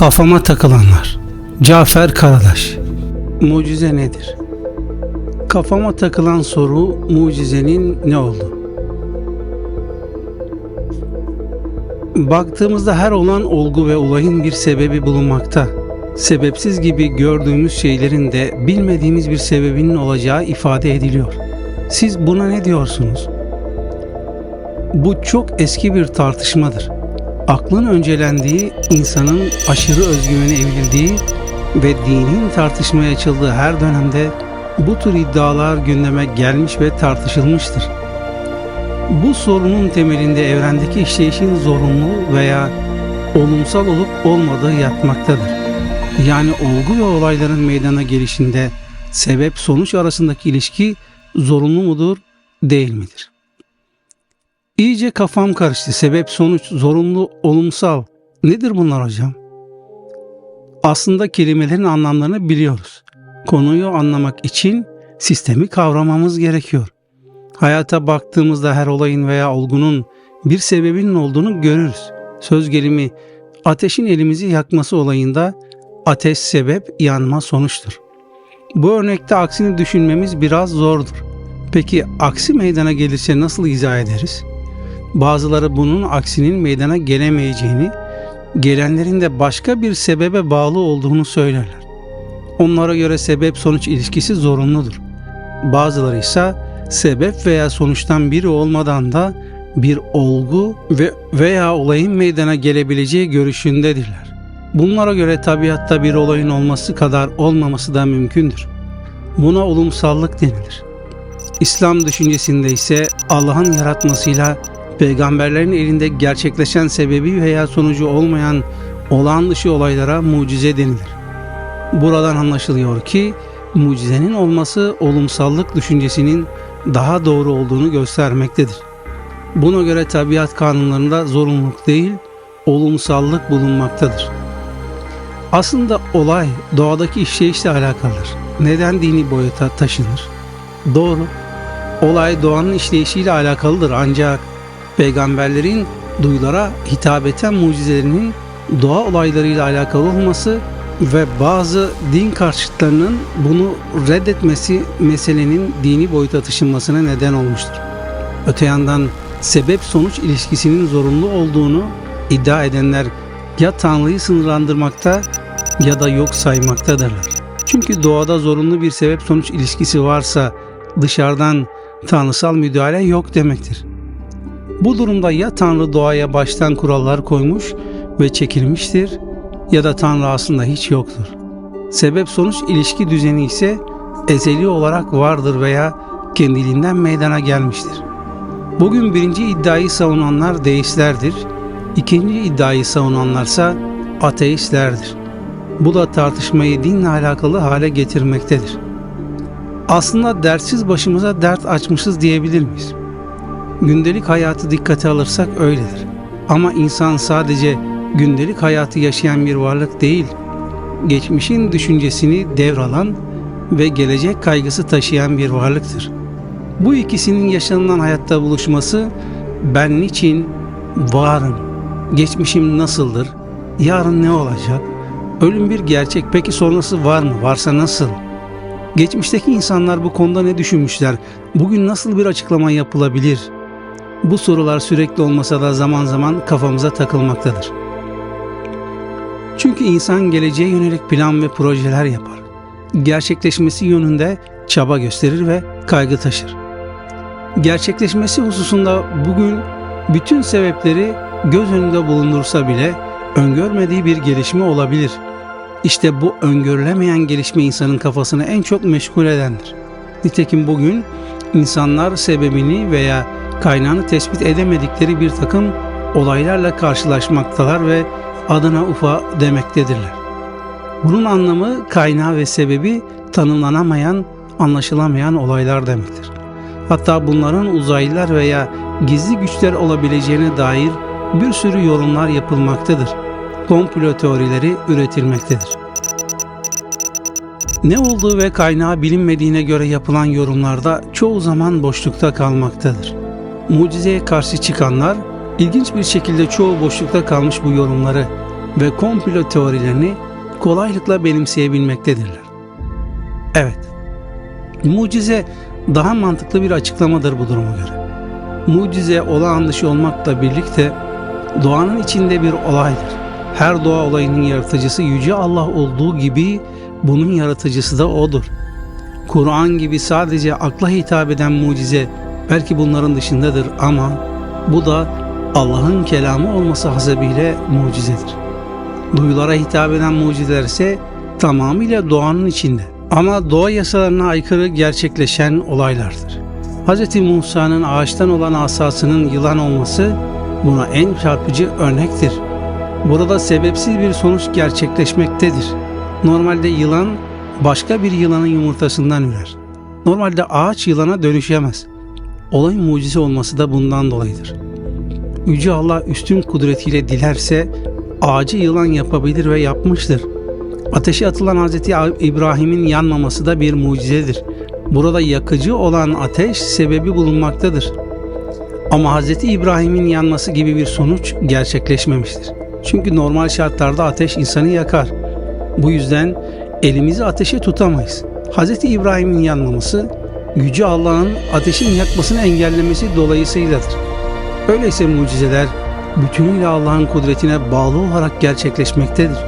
Kafama takılanlar. Cafer Karadaş. Mucize nedir? Kafama takılan soru mucizenin ne oldu? Baktığımızda her olan olgu ve olayın bir sebebi bulunmakta. Sebepsiz gibi gördüğümüz şeylerin de bilmediğimiz bir sebebinin olacağı ifade ediliyor. Siz buna ne diyorsunuz? Bu çok eski bir tartışmadır. Aklın öncelendiği, insanın aşırı özgüvene evrildiği ve dinin tartışmaya açıldığı her dönemde bu tür iddialar gündeme gelmiş ve tartışılmıştır. Bu sorunun temelinde evrendeki işleyişin zorunlu veya olumsal olup olmadığı yatmaktadır. Yani olgu ve olayların meydana gelişinde sebep sonuç arasındaki ilişki zorunlu mudur, değil midir? İyice kafam karıştı. Sebep, sonuç, zorunlu, olumsal. Nedir bunlar hocam? Aslında kelimelerin anlamlarını biliyoruz. Konuyu anlamak için sistemi kavramamız gerekiyor. Hayata baktığımızda her olayın veya olgunun bir sebebinin olduğunu görürüz. Söz gelimi ateşin elimizi yakması olayında ateş sebep, yanma sonuçtur. Bu örnekte aksini düşünmemiz biraz zordur. Peki aksi meydana gelirse nasıl izah ederiz? Bazıları bunun aksinin meydana gelemeyeceğini, gelenlerin de başka bir sebebe bağlı olduğunu söylerler. Onlara göre sebep sonuç ilişkisi zorunludur. Bazıları ise sebep veya sonuçtan biri olmadan da bir olgu ve veya olayın meydana gelebileceği görüşündedirler. Bunlara göre tabiatta bir olayın olması kadar olmaması da mümkündür. Buna olumsallık denilir. İslam düşüncesinde ise Allah'ın yaratmasıyla peygamberlerin elinde gerçekleşen sebebi veya sonucu olmayan olağan dışı olaylara mucize denilir. Buradan anlaşılıyor ki mucizenin olması olumsallık düşüncesinin daha doğru olduğunu göstermektedir. Buna göre tabiat kanunlarında zorunluluk değil, olumsallık bulunmaktadır. Aslında olay doğadaki işleyişle alakalıdır. Neden dini boyuta taşınır? Doğru. Olay doğanın işleyişiyle alakalıdır ancak peygamberlerin duyulara hitabeten mucizelerinin doğa olaylarıyla alakalı olması ve bazı din karşıtlarının bunu reddetmesi meselenin dini boyuta taşınmasına neden olmuştur. Öte yandan sebep sonuç ilişkisinin zorunlu olduğunu iddia edenler ya Tanrı'yı sınırlandırmakta ya da yok saymaktadırlar. Çünkü doğada zorunlu bir sebep sonuç ilişkisi varsa dışarıdan tanrısal müdahale yok demektir. Bu durumda ya Tanrı doğaya baştan kurallar koymuş ve çekilmiştir ya da Tanrı aslında hiç yoktur. Sebep sonuç ilişki düzeni ise ezeli olarak vardır veya kendiliğinden meydana gelmiştir. Bugün birinci iddiayı savunanlar deistlerdir, ikinci iddiayı savunanlarsa ateistlerdir. Bu da tartışmayı dinle alakalı hale getirmektedir. Aslında dertsiz başımıza dert açmışız diyebilir miyiz? Gündelik hayatı dikkate alırsak öyledir. Ama insan sadece gündelik hayatı yaşayan bir varlık değil, geçmişin düşüncesini devralan ve gelecek kaygısı taşıyan bir varlıktır. Bu ikisinin yaşanılan hayatta buluşması ben niçin varım, geçmişim nasıldır, yarın ne olacak, ölüm bir gerçek peki sonrası var mı, varsa nasıl? Geçmişteki insanlar bu konuda ne düşünmüşler, bugün nasıl bir açıklama yapılabilir? Bu sorular sürekli olmasa da zaman zaman kafamıza takılmaktadır. Çünkü insan geleceğe yönelik plan ve projeler yapar. Gerçekleşmesi yönünde çaba gösterir ve kaygı taşır. Gerçekleşmesi hususunda bugün bütün sebepleri göz önünde bulundursa bile öngörmediği bir gelişme olabilir. İşte bu öngörülemeyen gelişme insanın kafasını en çok meşgul edendir. Nitekim bugün insanlar sebebini veya kaynağını tespit edemedikleri bir takım olaylarla karşılaşmaktalar ve adına ufa demektedirler. Bunun anlamı kaynağı ve sebebi tanımlanamayan, anlaşılamayan olaylar demektir. Hatta bunların uzaylılar veya gizli güçler olabileceğine dair bir sürü yorumlar yapılmaktadır. Komplo teorileri üretilmektedir. Ne olduğu ve kaynağı bilinmediğine göre yapılan yorumlarda çoğu zaman boşlukta kalmaktadır. Mucizeye karşı çıkanlar ilginç bir şekilde çoğu boşlukta kalmış bu yorumları ve komplo teorilerini kolaylıkla benimseyebilmektedirler. Evet, mucize daha mantıklı bir açıklamadır bu duruma göre. Mucize olağan dışı olmakla birlikte doğanın içinde bir olaydır. Her doğa olayının yaratıcısı Yüce Allah olduğu gibi bunun yaratıcısı da O'dur. Kur'an gibi sadece akla hitap eden mucize belki bunların dışındadır ama bu da Allah'ın kelamı olması hasebiyle mucizedir. Duyulara hitap eden mucizeler ise tamamıyla doğanın içinde ama doğa yasalarına aykırı gerçekleşen olaylardır. Hz. Musa'nın ağaçtan olan asasının yılan olması buna en çarpıcı örnektir. Burada sebepsiz bir sonuç gerçekleşmektedir. Normalde yılan başka bir yılanın yumurtasından ürer. Normalde ağaç yılana dönüşemez. Olayın mucize olması da bundan dolayıdır. Yüce Allah üstün kudretiyle dilerse ağacı yılan yapabilir ve yapmıştır. Ateşe atılan Hz. İbrahim'in yanmaması da bir mucizedir. Burada yakıcı olan ateş sebebi bulunmaktadır. Ama Hz. İbrahim'in yanması gibi bir sonuç gerçekleşmemiştir. Çünkü normal şartlarda ateş insanı yakar. Bu yüzden elimizi ateşe tutamayız. Hz. İbrahim'in yanmaması, Yüce Allah'ın ateşin yakmasını engellemesi dolayısıyladır. Öyleyse mucizeler bütünüyle Allah'ın kudretine bağlı olarak gerçekleşmektedir.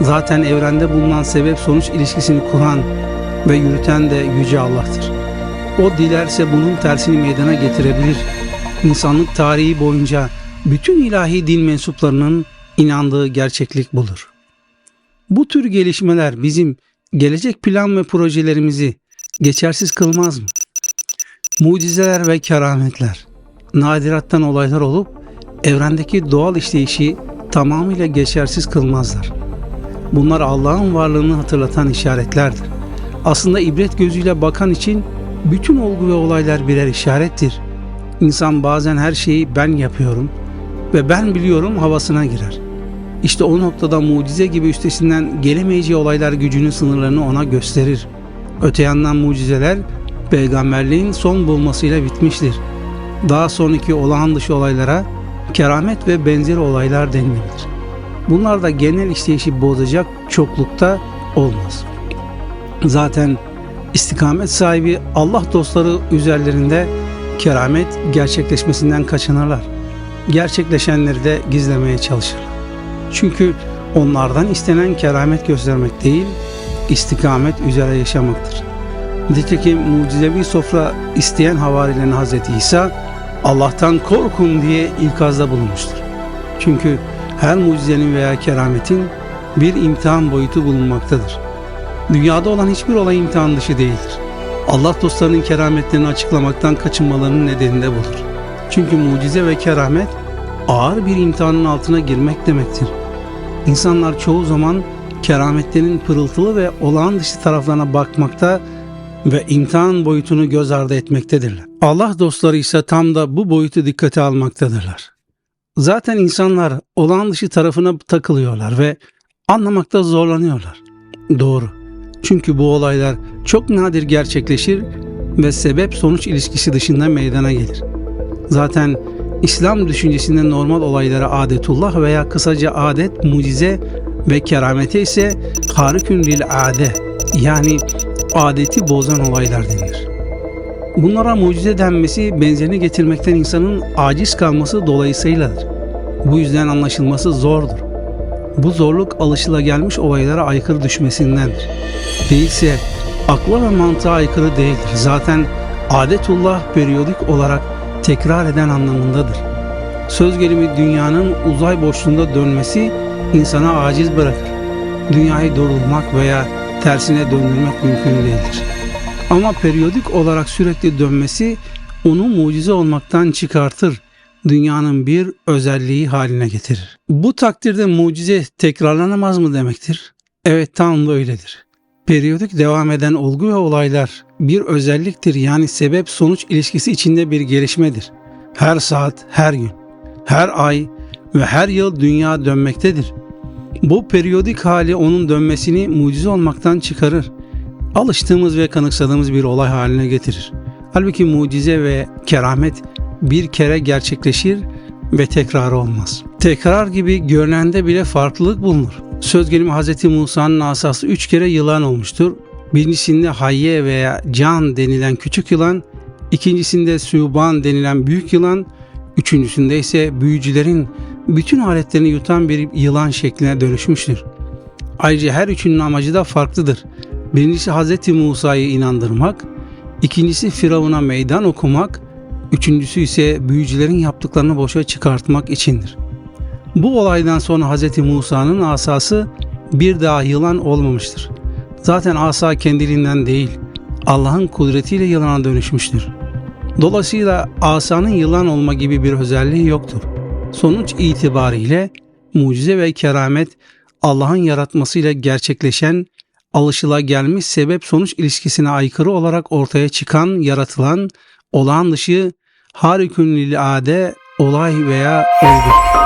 Zaten evrende bulunan sebep sonuç ilişkisini kuran ve yürüten de Yüce Allah'tır. O dilerse bunun tersini meydana getirebilir. İnsanlık tarihi boyunca bütün ilahi din mensuplarının inandığı gerçeklik budur. Bu tür gelişmeler bizim gelecek plan ve projelerimizi geçersiz kılmaz mı? Mucizeler ve kerametler, nadirattan olaylar olup evrendeki doğal işleyişi tamamıyla geçersiz kılmazlar. Bunlar Allah'ın varlığını hatırlatan işaretlerdir. Aslında ibret gözüyle bakan için bütün olgu ve olaylar birer işarettir. İnsan bazen her şeyi ben yapıyorum ve ben biliyorum havasına girer. İşte o noktada mucize gibi üstesinden gelemeyeceği olaylar gücünün sınırlarını ona gösterir. Öte yandan mucizeler peygamberliğin son bulmasıyla bitmiştir. Daha sonraki olağan dışı olaylara keramet ve benzeri olaylar denilebilir. Bunlar da genel işleyişi bozacak çoklukta olmaz. Zaten istikamet sahibi Allah dostları üzerlerinde keramet gerçekleşmesinden kaçınırlar. Gerçekleşenleri de gizlemeye çalışırlar. Çünkü onlardan istenen keramet göstermek değil, istikamet üzere yaşamaktır. Nitekim mucizevi sofra isteyen havarilerin Hz. İsa Allah'tan korkun diye ikazda bulunmuştur. Çünkü her mucizenin veya kerametin bir imtihan boyutu bulunmaktadır. Dünyada olan hiçbir olay imtihan dışı değildir. Allah dostlarının kerametlerini açıklamaktan kaçınmalarının nedeni de budur. Çünkü mucize ve keramet ağır bir imtihanın altına girmek demektir. İnsanlar çoğu zaman kerametlerin pırıltılı ve olağan dışı taraflarına bakmakta ve imtihan boyutunu göz ardı etmektedirler. Allah dostları ise tam da bu boyutu dikkate almaktadırlar. Zaten insanlar olağan dışı tarafına takılıyorlar ve anlamakta zorlanıyorlar. Doğru. Çünkü bu olaylar çok nadir gerçekleşir ve sebep sonuç ilişkisi dışında meydana gelir. Zaten İslam düşüncesinde normal olaylara adetullah veya kısaca adet, mucize ve keramete ise harikün lil ade yani adeti bozan olaylar denilir. Bunlara mucize denmesi benzerini getirmekten insanın aciz kalması dolayısıyladır. Bu yüzden anlaşılması zordur. Bu zorluk alışılagelmiş olaylara aykırı düşmesindendir. Değilse akla ve mantığa aykırı değildir. Zaten adetullah periyodik olarak tekrar eden anlamındadır. Söz gelimi dünyanın uzay boşluğunda dönmesi insana aciz bırakır. Dünyayı durdurmak veya tersine döndürmek mümkün değildir. Ama periyodik olarak sürekli dönmesi onu mucize olmaktan çıkartır. Dünyanın bir özelliği haline getirir. Bu takdirde mucize tekrarlanamaz mı demektir? Evet tam da öyledir. Periyodik devam eden olgu ve olaylar bir özelliktir yani sebep sonuç ilişkisi içinde bir gelişmedir. Her saat, her gün, her ay ve her yıl dünya dönmektedir. Bu periyodik hali onun dönmesini mucize olmaktan çıkarır. Alıştığımız ve kanıksadığımız bir olay haline getirir. Halbuki mucize ve keramet bir kere gerçekleşir ve tekrarı olmaz. Tekrar gibi görünende bile farklılık bulunur. Söz gelimi Hz. Musa'nın asası üç kere yılan olmuştur. Birincisinde hayye veya can denilen küçük yılan, ikincisinde süban denilen büyük yılan, üçüncüsünde ise büyücülerin bütün aletlerini yutan bir yılan şekline dönüşmüştür. Ayrıca her üçünün amacı da farklıdır. Birincisi Hz. Musa'yı inandırmak, ikincisi Firavun'a meydan okumak, üçüncüsü ise büyücülerin yaptıklarını boşa çıkartmak içindir. Bu olaydan sonra Hz. Musa'nın asası bir daha yılan olmamıştır. Zaten asa kendiliğinden değil, Allah'ın kudretiyle yılana dönüşmüştür. Dolayısıyla asanın yılan olma gibi bir özelliği yoktur. Sonuç itibariyle mucize ve keramet Allah'ın yaratmasıyla gerçekleşen alışılagelmiş sebep sonuç ilişkisine aykırı olarak ortaya çıkan, yaratılan, olağan dışı, harikünlilade olay veya olgu.